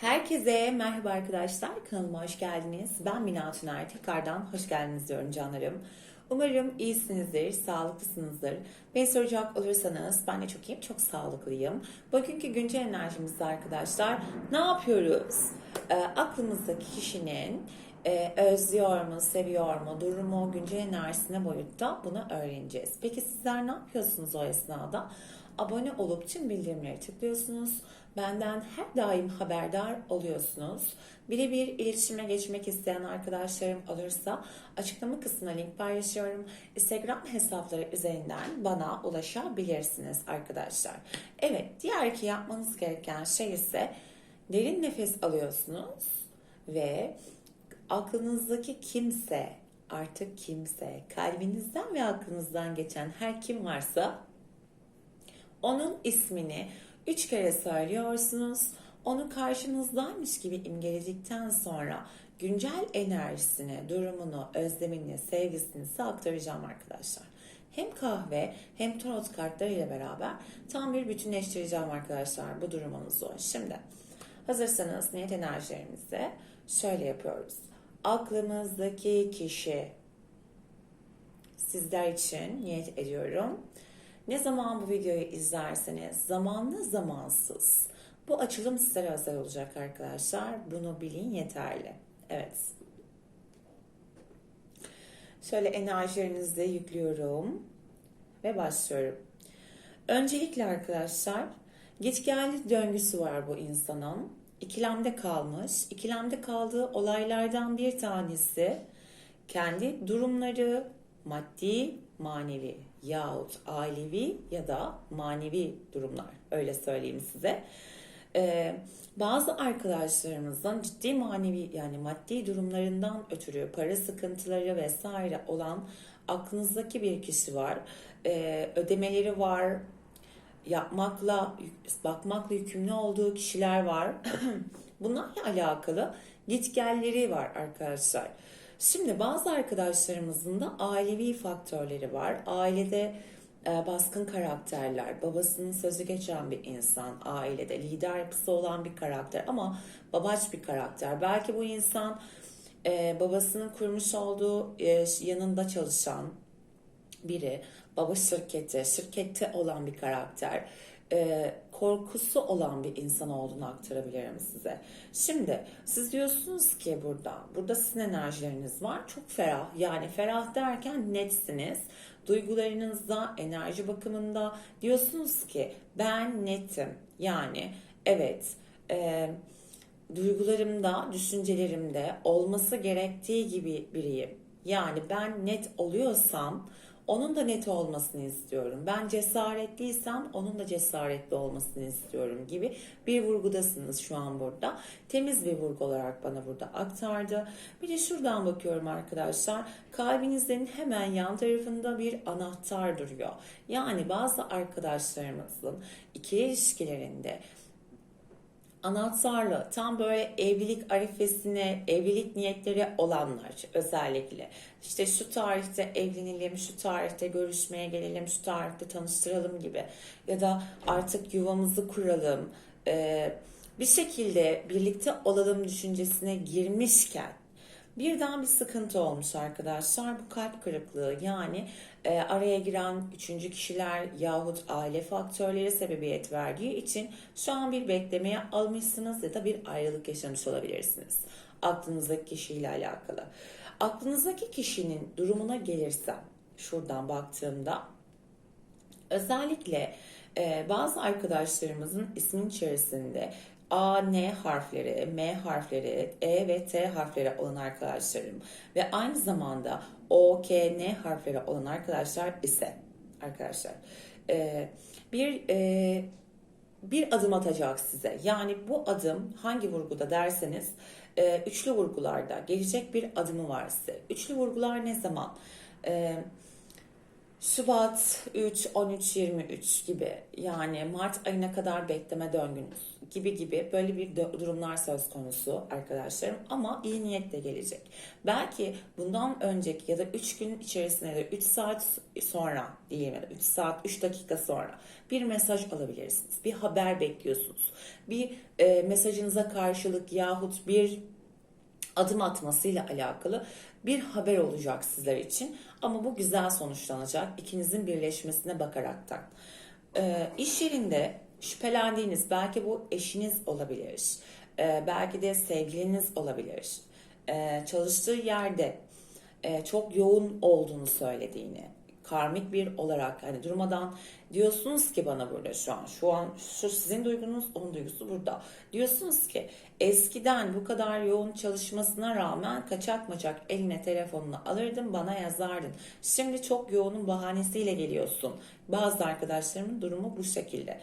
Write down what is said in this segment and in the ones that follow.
Herkese merhaba arkadaşlar. Kanalıma hoş geldiniz. Ben Mina Tüner. Tekrardan hoş geldiniz diyorum canlarım. Umarım iyisinizdir, sağlıklısınızdır. Beni soracak olursanız ben de çok iyiyim, çok sağlıklıyım. Bugünkü güncel enerjimizde arkadaşlar ne yapıyoruz? Ee, aklımızdaki kişinin e, özlüyor mu, seviyor mu, durumu, güncel enerjisine boyutta bunu öğreneceğiz. Peki sizler ne yapıyorsunuz o esnada? Abone olup tüm bildirimleri tıklıyorsunuz. Benden her daim haberdar oluyorsunuz. Birebir iletişime geçmek isteyen arkadaşlarım olursa açıklama kısmına link paylaşıyorum. Instagram hesapları üzerinden bana ulaşabilirsiniz arkadaşlar. Evet, diğer ki yapmanız gereken şey ise derin nefes alıyorsunuz ve aklınızdaki kimse, artık kimse, kalbinizden ve aklınızdan geçen her kim varsa onun ismini üç kere söylüyorsunuz. Onu karşınızdaymış gibi imgeledikten sonra güncel enerjisini, durumunu, özlemini, sevgisini size aktaracağım arkadaşlar. Hem kahve hem tarot kartları ile beraber tam bir bütünleştireceğim arkadaşlar bu durumunuzu. Şimdi hazırsanız niyet enerjilerimizi şöyle yapıyoruz. Aklımızdaki kişi sizler için niyet ediyorum. Ne zaman bu videoyu izlerseniz zamanlı zamansız bu açılım sizlere özel olacak arkadaşlar. Bunu bilin yeterli. Evet. Şöyle enerjilerinizi yüklüyorum ve başlıyorum. Öncelikle arkadaşlar gitgelli döngüsü var bu insanın. İkilemde kalmış. İkilemde kaldığı olaylardan bir tanesi kendi durumları maddi, manevi yahut ailevi ya da manevi durumlar öyle söyleyeyim size. Ee, bazı arkadaşlarımızın ciddi manevi yani maddi durumlarından ötürü para sıkıntıları vesaire olan aklınızdaki bir kişi var. Ee, ödemeleri var, yapmakla, bakmakla yükümlü olduğu kişiler var. Bunlarla alakalı gitgelleri var arkadaşlar. Şimdi bazı arkadaşlarımızın da ailevi faktörleri var. Ailede e, baskın karakterler, babasının sözü geçen bir insan, ailede lider yapısı olan bir karakter ama babaç bir karakter. Belki bu insan e, babasının kurmuş olduğu e, yanında çalışan biri, baba şirketi, şirkette olan bir karakter e, korkusu olan bir insan olduğunu aktarabilirim size. Şimdi siz diyorsunuz ki burada, burada sizin enerjileriniz var. Çok ferah. Yani ferah derken netsiniz. Duygularınızda, enerji bakımında diyorsunuz ki ben netim. Yani evet, e, duygularımda, düşüncelerimde olması gerektiği gibi biriyim. Yani ben net oluyorsam onun da net olmasını istiyorum. Ben cesaretliysem onun da cesaretli olmasını istiyorum gibi bir vurgudasınız şu an burada. Temiz bir vurgu olarak bana burada aktardı. Bir de şuradan bakıyorum arkadaşlar. Kalbinizin hemen yan tarafında bir anahtar duruyor. Yani bazı arkadaşlarımızın ikili ilişkilerinde anahtarlı tam böyle evlilik arifesine evlilik niyetleri olanlar özellikle. İşte şu tarihte evlenelim şu tarihte görüşmeye gelelim şu tarihte tanıştıralım gibi. Ya da artık yuvamızı kuralım bir şekilde birlikte olalım düşüncesine girmişken Birden bir sıkıntı olmuş arkadaşlar. Bu kalp kırıklığı yani e, araya giren üçüncü kişiler yahut aile faktörleri sebebiyet verdiği için şu an bir beklemeye almışsınız ya da bir ayrılık yaşamış olabilirsiniz. Aklınızdaki kişiyle alakalı. Aklınızdaki kişinin durumuna gelirsem şuradan baktığımda özellikle e, bazı arkadaşlarımızın ismin içerisinde A, N harfleri, M harfleri, E ve T harfleri olan arkadaşlarım ve aynı zamanda O, K, N harfleri olan arkadaşlar ise arkadaşlar e, bir e, bir adım atacak size. Yani bu adım hangi vurguda derseniz e, üçlü vurgularda gelecek bir adımı var size. Üçlü vurgular ne zaman? Şubat 3, 13, 23 gibi yani Mart ayına kadar bekleme döngünüz gibi gibi böyle bir durumlar söz konusu arkadaşlarım ama iyi niyetle gelecek. Belki bundan önceki ya da 3 gün içerisinde de 3 saat sonra diyeyim ya da 3 saat 3 dakika sonra bir mesaj alabilirsiniz. Bir haber bekliyorsunuz. Bir e, mesajınıza karşılık yahut bir adım atmasıyla alakalı bir haber olacak sizler için. Ama bu güzel sonuçlanacak ikinizin birleşmesine bakaraktan. Ee, iş yerinde şüphelendiğiniz belki bu eşiniz olabilir. Ee, belki de sevgiliniz olabilir. Ee, çalıştığı yerde e, çok yoğun olduğunu söylediğini, karmik bir olarak hani durmadan diyorsunuz ki bana burada şu an şu an şu sizin duygunuz onun duygusu burada. Diyorsunuz ki eskiden bu kadar yoğun çalışmasına rağmen kaçak maçak eline telefonunu alırdın bana yazardın. Şimdi çok yoğunun bahanesiyle geliyorsun. Bazı arkadaşlarımın durumu bu şekilde.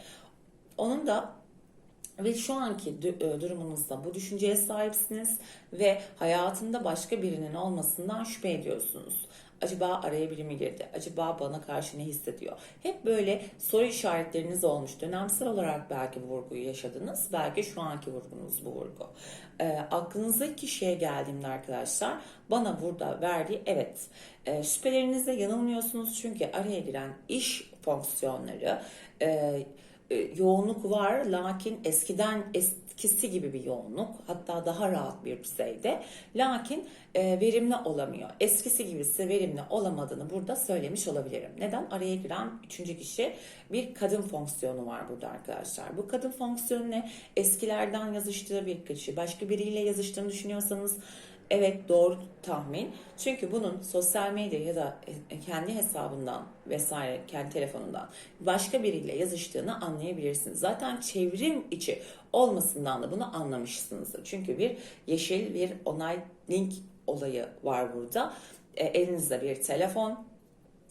Onun da ve şu anki e, durumunuzda bu düşünceye sahipsiniz ve hayatında başka birinin olmasından şüphe ediyorsunuz. Acaba araya biri mi girdi? Acaba bana karşı ne hissediyor? Hep böyle soru işaretleriniz olmuş. Dönemsel olarak belki bu vurguyu yaşadınız. Belki şu anki vurgunuz bu vurgu. E, aklınızdaki kişiye geldiğimde arkadaşlar bana burada verdiği evet. E, şüphelerinizde yanılmıyorsunuz çünkü araya giren iş fonksiyonları e, e, yoğunluk var lakin eskiden eskisi gibi bir yoğunluk hatta daha rahat bir düzeyde lakin e, verimli olamıyor. Eskisi gibisi verimli olamadığını burada söylemiş olabilirim. Neden? Araya giren üçüncü kişi bir kadın fonksiyonu var burada arkadaşlar. Bu kadın fonksiyonu ne? Eskilerden yazıştığı bir kişi. Başka biriyle yazıştığını düşünüyorsanız Evet doğru tahmin. Çünkü bunun sosyal medya ya da e, kendi hesabından vesaire kendi telefonundan başka biriyle yazıştığını anlayabilirsiniz. Zaten çevrim içi olmasından da bunu anlamışsınızdır. Çünkü bir yeşil bir onay link olayı var burada. E, elinizde bir telefon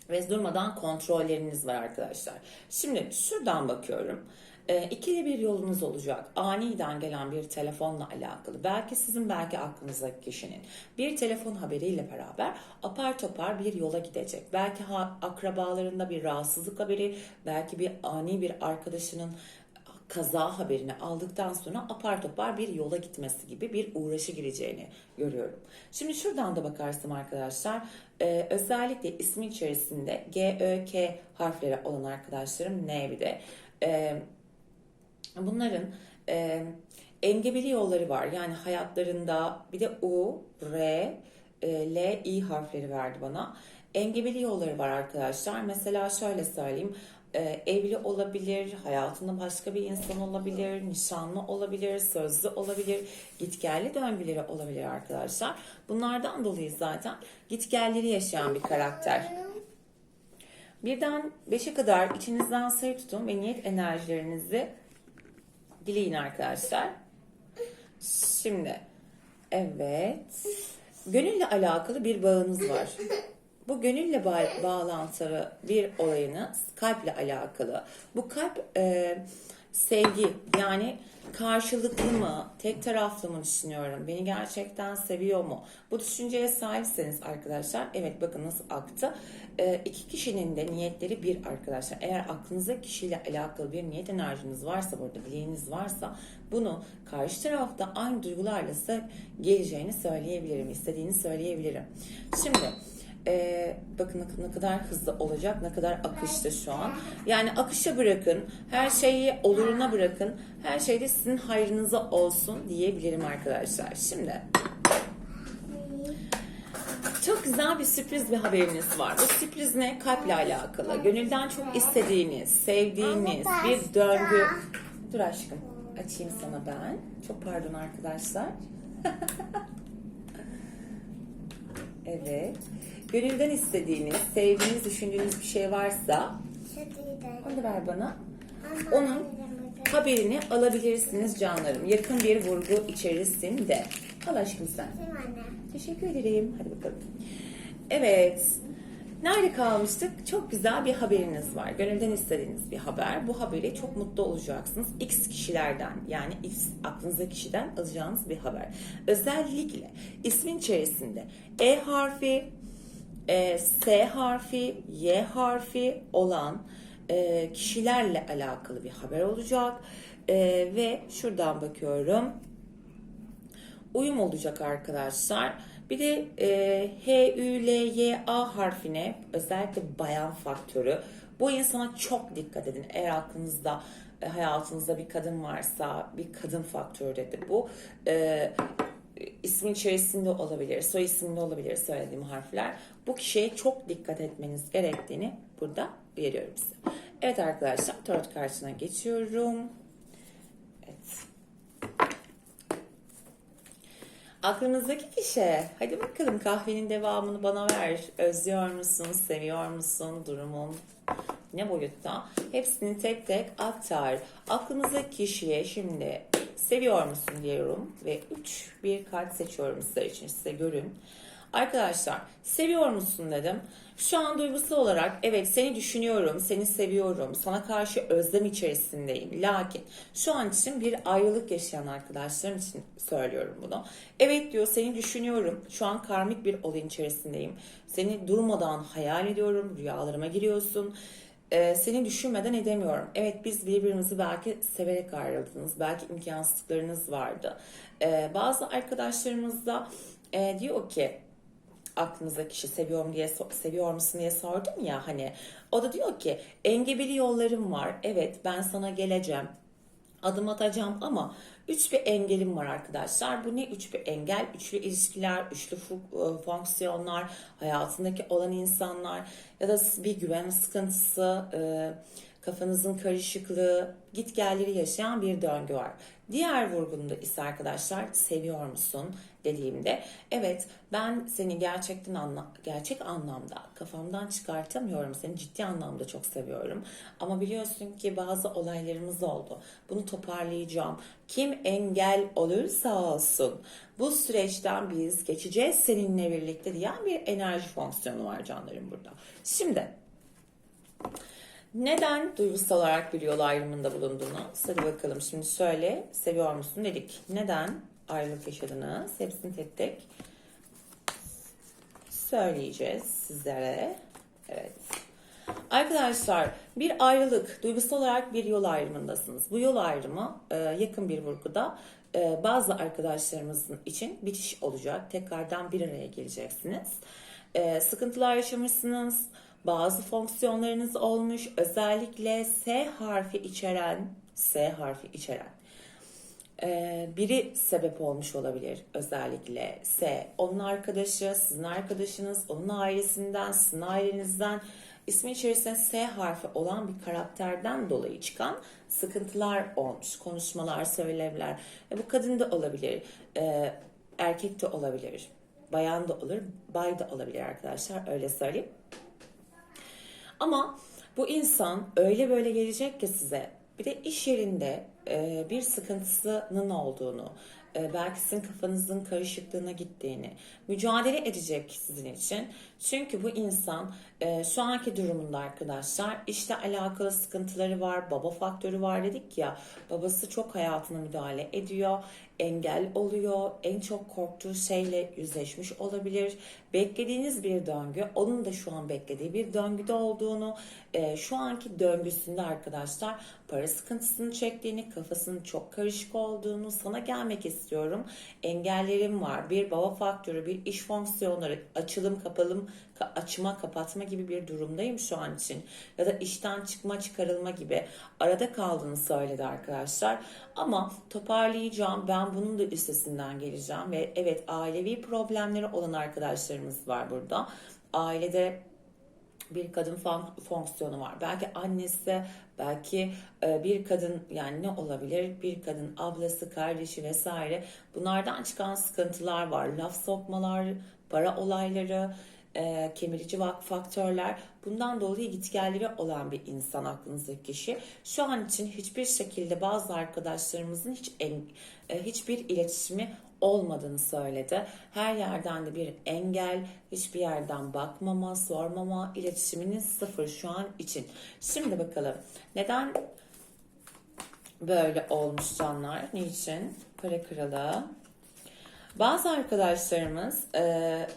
ve durmadan kontrolleriniz var arkadaşlar. Şimdi şuradan bakıyorum. E, ikili bir yolunuz olacak. Aniden gelen bir telefonla alakalı. Belki sizin belki aklınızdaki kişinin bir telefon haberiyle beraber apar topar bir yola gidecek. Belki ha, akrabalarında bir rahatsızlık haberi, belki bir ani bir arkadaşının kaza haberini aldıktan sonra apar topar bir yola gitmesi gibi bir uğraşı gireceğini görüyorum. Şimdi şuradan da bakarsam arkadaşlar e, özellikle ismi içerisinde G, Ö, K harfleri olan arkadaşlarım ne bir de e, bunların e, engebeli yolları var. Yani hayatlarında bir de U, R, e, L, I harfleri verdi bana. Engebeli yolları var arkadaşlar. Mesela şöyle söyleyeyim. E, evli olabilir, hayatında başka bir insan olabilir, nişanlı olabilir, sözlü olabilir, gitgelli döngüleri olabilir arkadaşlar. Bunlardan dolayı zaten gitgelleri yaşayan bir karakter. Birden 5'e kadar içinizden sayı tutun ve niyet enerjilerinizi dileyin arkadaşlar. Şimdi evet. Gönülle alakalı bir bağınız var. Bu gönülle ba- bağlantılı bir olayınız kalple alakalı. Bu kalp e, sevgi yani karşılıklı mı, tek taraflı mı düşünüyorum? Beni gerçekten seviyor mu? Bu düşünceye sahipseniz arkadaşlar, evet bakın nasıl aktı. E, iki kişinin de niyetleri bir arkadaşlar. Eğer aklınızda kişiyle alakalı bir niyet enerjiniz varsa, burada dileğiniz varsa bunu karşı tarafta aynı duygularla size geleceğini söyleyebilirim, istediğini söyleyebilirim. Şimdi ee, bakın ne- ne kadar hızlı olacak, ne kadar akışta şu an. Yani akışa bırakın, her şeyi oluruna bırakın, her şey de sizin hayrınıza olsun diyebilirim arkadaşlar. Şimdi çok güzel bir sürpriz bir haberiniz var. Bu sürpriz ne? Kalple alakalı. Gönülden çok istediğiniz, sevdiğiniz bir döngü. Dur aşkım, açayım sana ben. Çok pardon arkadaşlar. Evet. Gönülden istediğiniz, sevdiğiniz, düşündüğünüz bir şey varsa onu ver bana. Onun haberini alabilirsiniz canlarım. Yakın bir vurgu içerisinde. Al aşkım sen. Teşekkür ederim. Hadi bakalım. Evet. Nerede kalmıştık? Çok güzel bir haberiniz var. Gönülden istediğiniz bir haber. Bu haberi çok mutlu olacaksınız. X kişilerden yani X aklınızdaki kişiden alacağınız bir haber. Özellikle ismin içerisinde E harfi, e, S harfi, Y harfi olan e, kişilerle alakalı bir haber olacak. E, ve şuradan bakıyorum. Uyum olacak arkadaşlar. Bir de e, H, Ü, L, Y, A harfine özellikle bayan faktörü. Bu insana çok dikkat edin. Eğer aklınızda e, hayatınızda bir kadın varsa bir kadın faktörü dedi bu. E, ismin içerisinde olabilir, soy isminde olabilir söylediğim harfler. Bu kişiye çok dikkat etmeniz gerektiğini burada veriyorum size. Evet arkadaşlar, dört kartına geçiyorum. Evet. Aklınızdaki kişi, hadi bakalım kahvenin devamını bana ver. Özlüyor musun, seviyor musun, durumun ne boyutta? Hepsini tek tek aktar. Aklınızdaki kişiye şimdi seviyor musun diyorum ve 3 bir kart seçiyorum sizler için size görün. Arkadaşlar seviyor musun dedim. Şu an duygusal olarak evet seni düşünüyorum, seni seviyorum, sana karşı özlem içerisindeyim. Lakin şu an için bir ayrılık yaşayan arkadaşlarım için söylüyorum bunu. Evet diyor seni düşünüyorum, şu an karmik bir olayın içerisindeyim. Seni durmadan hayal ediyorum, rüyalarıma giriyorsun. Ee, seni düşünmeden edemiyorum. Evet biz birbirimizi belki severek ayrıldınız, belki imkansızlıklarınız vardı. Ee, bazı arkadaşlarımız da e, diyor ki aklınızdaki kişi seviyorum diye seviyor musun diye sordum ya hani o da diyor ki engebeli yollarım var evet ben sana geleceğim adım atacağım ama üç bir engelim var arkadaşlar. Bu ne üç bir engel? Üçlü ilişkiler, üçlü e, fonksiyonlar, hayatındaki olan insanlar ya da bir güven sıkıntısı, e, kafanızın karışıklığı, git gelleri yaşayan bir döngü var. Diğer vurgumda ise arkadaşlar seviyor musun? dediğimde evet ben seni gerçekten anla gerçek anlamda kafamdan çıkartamıyorum. Seni ciddi anlamda çok seviyorum. Ama biliyorsun ki bazı olaylarımız oldu. Bunu toparlayacağım. Kim engel olursa olsun bu süreçten biz geçeceğiz seninle birlikte diyen bir enerji fonksiyonu var canlarım burada. Şimdi neden duygusal olarak bir yol ayrımında bulunduğunu hadi bakalım şimdi şöyle seviyor musun dedik. Neden ayrılık yaşadınız? Hepsini tek tek söyleyeceğiz sizlere. Evet. Arkadaşlar bir ayrılık, duygusal olarak bir yol ayrımındasınız. Bu yol ayrımı e, yakın bir vurguda e, bazı arkadaşlarımızın için bitiş olacak. Tekrardan bir araya geleceksiniz. E, sıkıntılar yaşamışsınız bazı fonksiyonlarınız olmuş. Özellikle S harfi içeren, S harfi içeren e, biri sebep olmuş olabilir özellikle S. Onun arkadaşı, sizin arkadaşınız, onun ailesinden, sizin ailenizden ismi içerisinde S harfi olan bir karakterden dolayı çıkan sıkıntılar olmuş. Konuşmalar, söylemler. E, bu kadın da olabilir, e, erkek de olabilir, bayan da olur, bay da olabilir arkadaşlar öyle söyleyeyim. Ama bu insan öyle böyle gelecek ki size bir de iş yerinde e, bir sıkıntısının olduğunu, e, belki sizin kafanızın karışıklığına gittiğini mücadele edecek sizin için. Çünkü bu insan e, şu anki durumunda arkadaşlar işte alakalı sıkıntıları var, baba faktörü var dedik ya. Babası çok hayatına müdahale ediyor, engel oluyor, en çok korktuğu şeyle yüzleşmiş olabilir. Beklediğiniz bir döngü, onun da şu an beklediği bir döngüde olduğunu, e, şu anki döngüsünde arkadaşlar para sıkıntısını çektiğini, kafasının çok karışık olduğunu, sana gelmek istiyorum. Engellerim var. Bir baba faktörü, bir iş fonksiyonları, açılım, kapalım, açma, kapatma gibi bir durumdayım şu an için. Ya da işten çıkma, çıkarılma gibi arada kaldığını söyledi arkadaşlar. Ama toparlayacağım. Ben bunun da üstesinden geleceğim ve evet ailevi problemleri olan arkadaşlarımız var burada. Ailede bir kadın fonksiyonu var. Belki annesi, belki e, bir kadın yani ne olabilir? Bir kadın ablası, kardeşi vesaire. Bunlardan çıkan sıkıntılar var. Laf sokmalar, para olayları, e, kemirici faktörler. Bundan dolayı gitgelleri olan bir insan aklınızdaki kişi. Şu an için hiçbir şekilde bazı arkadaşlarımızın hiç en, e, hiçbir iletişimi olmadığını söyledi. Her yerden de bir engel, hiçbir yerden bakmama, sormama, iletişiminiz sıfır şu an için. Şimdi bakalım neden böyle olmuş canlar? Niçin? Para kralı. Bazı arkadaşlarımız e,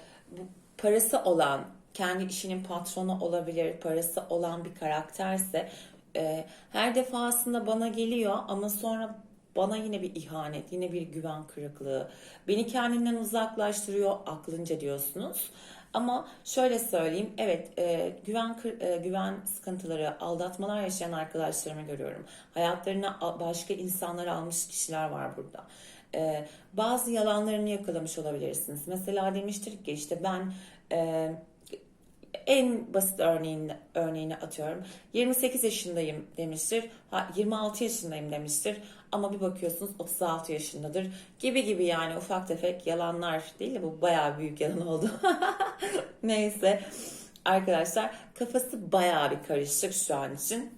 parası olan kendi işinin patronu olabilir, parası olan bir karakterse e, her defasında bana geliyor ama sonra bana yine bir ihanet, yine bir güven kırıklığı, beni kendinden uzaklaştırıyor aklınca diyorsunuz. Ama şöyle söyleyeyim, evet e, güven e, güven sıkıntıları, aldatmalar yaşayan arkadaşlarımı görüyorum. Hayatlarına başka insanlar almış kişiler var burada. E, bazı yalanlarını yakalamış olabilirsiniz. Mesela demiştir ki işte ben e, en basit örneğini, örneğini atıyorum. 28 yaşındayım demiştir. Ha, 26 yaşındayım demiştir. Ama bir bakıyorsunuz 36 yaşındadır. Gibi gibi yani ufak tefek yalanlar değil de bu bayağı büyük yalan oldu. Neyse arkadaşlar kafası bayağı bir karışık şu an için.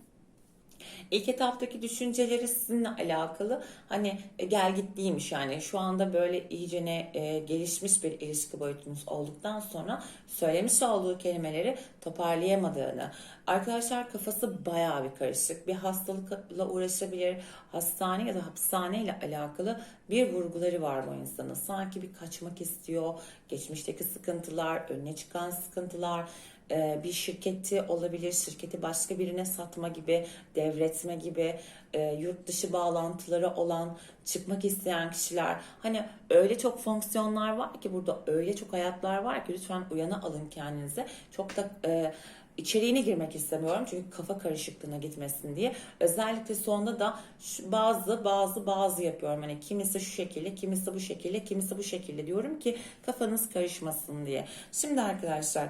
İlk etaptaki düşünceleri sizinle alakalı. Hani e, gel git değilmiş yani. Şu anda böyle iyicene e, gelişmiş bir ilişki boyutunuz olduktan sonra söylemiş olduğu kelimeleri toparlayamadığını. Arkadaşlar kafası bayağı bir karışık. Bir hastalıkla uğraşabilir hastane ya da hapishane ile alakalı bir vurguları var bu insanın. Sanki bir kaçmak istiyor geçmişteki sıkıntılar önüne çıkan sıkıntılar e, bir şirketi olabilir, şirketi başka birine satma gibi, devretme gibi, e, yurt dışı bağlantıları olan, çıkmak isteyen kişiler. Hani öyle çok fonksiyonlar var ki burada öyle çok hayatlar var ki lütfen uyana alın kendinize. Çok da e, içeriğine girmek istemiyorum çünkü kafa karışıklığına gitmesin diye. Özellikle sonda da bazı bazı bazı yapıyorum. Hani kimisi şu şekilde, kimisi bu şekilde, kimisi bu şekilde diyorum ki kafanız karışmasın diye. Şimdi arkadaşlar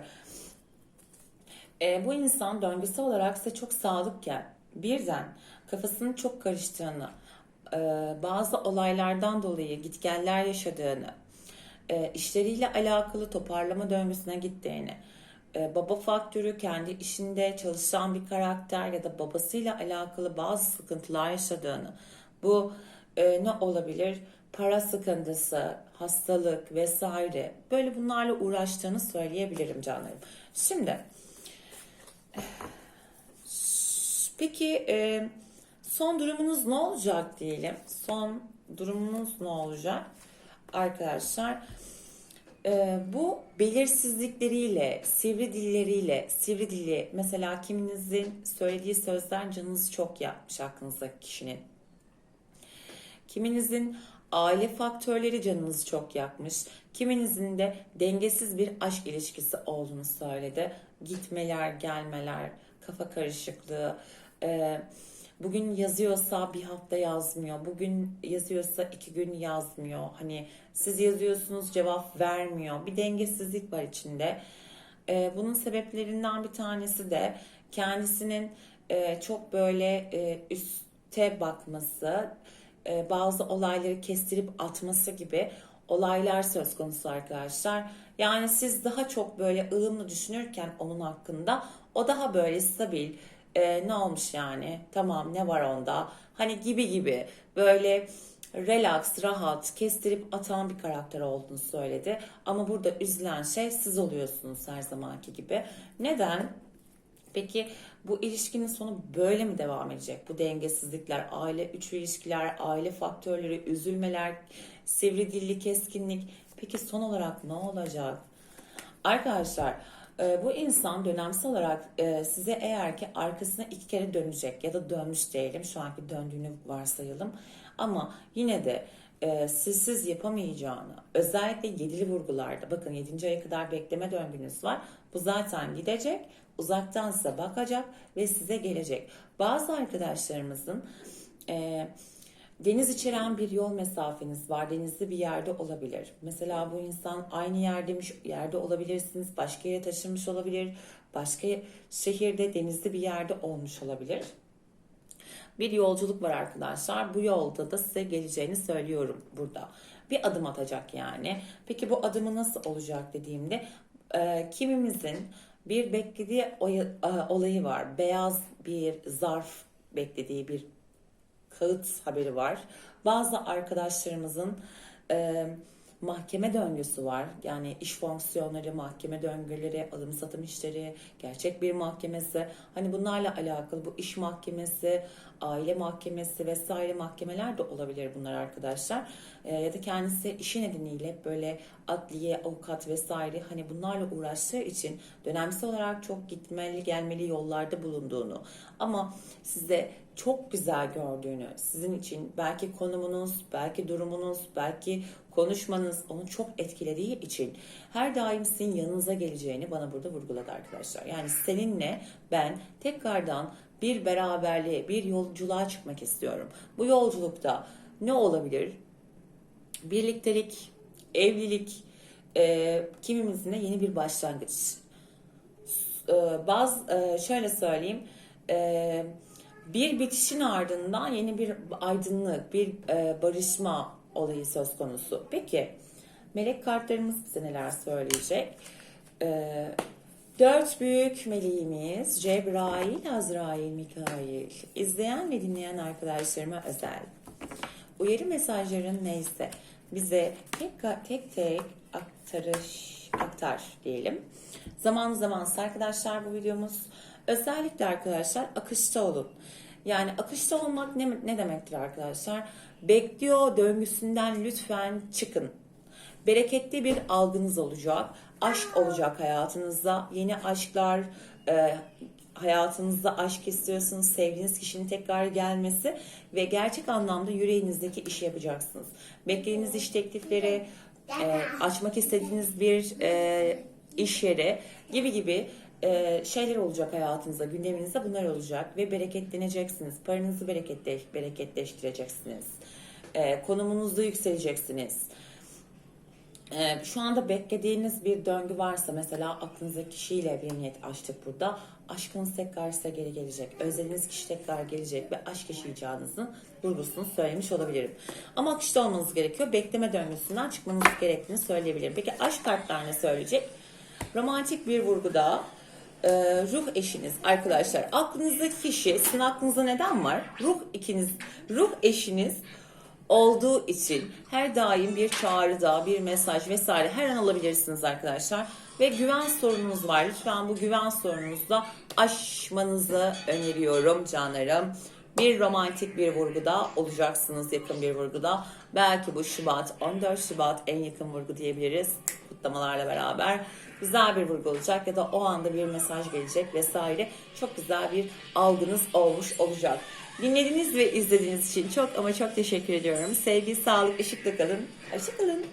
e, bu insan döngüsel olarak size çok sadıkken birden kafasının çok karıştığını, e, bazı olaylardan dolayı gitgeller yaşadığını, e, işleriyle alakalı toparlama döngüsüne gittiğini, e, baba faktörü kendi işinde çalışan bir karakter ya da babasıyla alakalı bazı sıkıntılar yaşadığını, bu e, ne olabilir? Para sıkıntısı, hastalık vesaire böyle bunlarla uğraştığını söyleyebilirim canlarım. Şimdi Peki e, son durumunuz ne olacak diyelim? Son durumunuz ne olacak? Arkadaşlar e, bu belirsizlikleriyle, sivri dilleriyle, sivri dili mesela kiminizin söylediği sözler canınızı çok yakmış aklınızdaki kişinin. Kiminizin aile faktörleri canınızı çok yakmış. Kiminizin de dengesiz bir aşk ilişkisi olduğunu söyledi. Gitmeler, gelmeler, kafa karışıklığı. Ee, bugün yazıyorsa bir hafta yazmıyor. Bugün yazıyorsa iki gün yazmıyor. Hani siz yazıyorsunuz cevap vermiyor. Bir dengesizlik var içinde. Ee, bunun sebeplerinden bir tanesi de kendisinin e, çok böyle e, üste bakması, e, bazı olayları kestirip atması gibi olaylar söz konusu arkadaşlar. Yani siz daha çok böyle ılımlı düşünürken onun hakkında o daha böyle stabil e, ne olmuş yani tamam ne var onda hani gibi gibi böyle relax, rahat, kestirip atan bir karakter olduğunu söyledi. Ama burada üzülen şey siz oluyorsunuz her zamanki gibi. Neden? Peki bu ilişkinin sonu böyle mi devam edecek? Bu dengesizlikler, aile üçlü ilişkiler, aile faktörleri, üzülmeler, sivri dilli keskinlik. Peki son olarak ne olacak? Arkadaşlar e, bu insan dönemsel olarak e, size eğer ki arkasına iki kere dönecek ya da dönmüş diyelim şu anki döndüğünü varsayalım ama yine de e, sizsiz yapamayacağını özellikle yedili vurgularda bakın 7. aya kadar bekleme döngünüz var bu zaten gidecek uzaktan size bakacak ve size gelecek bazı arkadaşlarımızın e, Deniz içeren bir yol mesafeniz var. Denizli bir yerde olabilir. Mesela bu insan aynı yerdemiş, yerde olabilirsiniz. Başka yere taşınmış olabilir. Başka şehirde, denizli bir yerde olmuş olabilir. Bir yolculuk var arkadaşlar. Bu yolda da size geleceğini söylüyorum burada. Bir adım atacak yani. Peki bu adımı nasıl olacak dediğimde e, kimimizin bir beklediği e, olayı var. Beyaz bir zarf beklediği bir kağıt haberi var. Bazı arkadaşlarımızın e, mahkeme döngüsü var. Yani iş fonksiyonları, mahkeme döngüleri, alım satım işleri, gerçek bir mahkemesi. Hani bunlarla alakalı bu iş mahkemesi, aile mahkemesi vesaire mahkemeler de olabilir bunlar arkadaşlar. Ee, ya da kendisi işi nedeniyle böyle adliye, avukat vesaire hani bunlarla uğraştığı için dönemsel olarak çok gitmeli gelmeli yollarda bulunduğunu ama size çok güzel gördüğünü, sizin için belki konumunuz, belki durumunuz, belki konuşmanız onu çok etkilediği için her daim sizin yanınıza geleceğini bana burada vurguladı arkadaşlar. Yani seninle ben tekrardan bir beraberliğe, bir yolculuğa çıkmak istiyorum. Bu yolculukta ne olabilir? Birliktelik, evlilik, e, kimimizin de yeni bir başlangıç. E, bazı e, şöyle söyleyeyim, e, bir bitişin ardından yeni bir aydınlık, bir e, barışma olayı söz konusu. Peki, melek kartlarımız bize neler söyleyecek? E, dört büyük meleğimiz Cebrail, Azrail, Mikail. İzleyen ve dinleyen arkadaşlarıma özel. Uyarı mesajların neyse bize tek tek, tek aktarış aktar diyelim. Zaman zaman arkadaşlar bu videomuz özellikle arkadaşlar akışta olun. Yani akışta olmak ne, ne demektir arkadaşlar? Bekliyor döngüsünden lütfen çıkın. Bereketli bir algınız olacak. Aşk olacak hayatınızda. Yeni aşklar, e, hayatınızda aşk istiyorsunuz, sevdiğiniz kişinin tekrar gelmesi ve gerçek anlamda yüreğinizdeki işi yapacaksınız. Beklediğiniz iş teklifleri, e, açmak istediğiniz bir e, iş yeri gibi gibi e, şeyler olacak hayatınızda, gündeminizde bunlar olacak ve bereketleneceksiniz. Paranızı bereketle, bereketleştireceksiniz. E, konumunuzda yükseleceksiniz. Ee, şu anda beklediğiniz bir döngü varsa mesela aklınızdaki kişiyle bir niyet açtık burada. Aşkınız tekrar size geri gelecek. Özlediğiniz kişi tekrar gelecek ve aşk yaşayacağınızın vurgusunu söylemiş olabilirim. Ama akışta olmanız gerekiyor. Bekleme döngüsünden çıkmanız gerektiğini söyleyebilirim. Peki aşk kartlar ne söyleyecek? Romantik bir vurguda e, ruh eşiniz arkadaşlar. Aklınızdaki kişi sizin aklınızda neden var? Ruh ikiniz, ruh eşiniz olduğu için her daim bir çağrıda, bir mesaj vesaire her an alabilirsiniz arkadaşlar. Ve güven sorununuz var. Lütfen bu güven sorununuzu da aşmanızı öneriyorum canlarım. Bir romantik bir vurguda olacaksınız yakın bir vurguda. Belki bu Şubat, 14 Şubat en yakın vurgu diyebiliriz kutlamalarla beraber. Güzel bir vurgu olacak ya da o anda bir mesaj gelecek vesaire. Çok güzel bir algınız olmuş olacak. Dinlediğiniz ve izlediğiniz için çok ama çok teşekkür ediyorum. Sevgi, sağlık, ışıkla kalın. Hoşçakalın.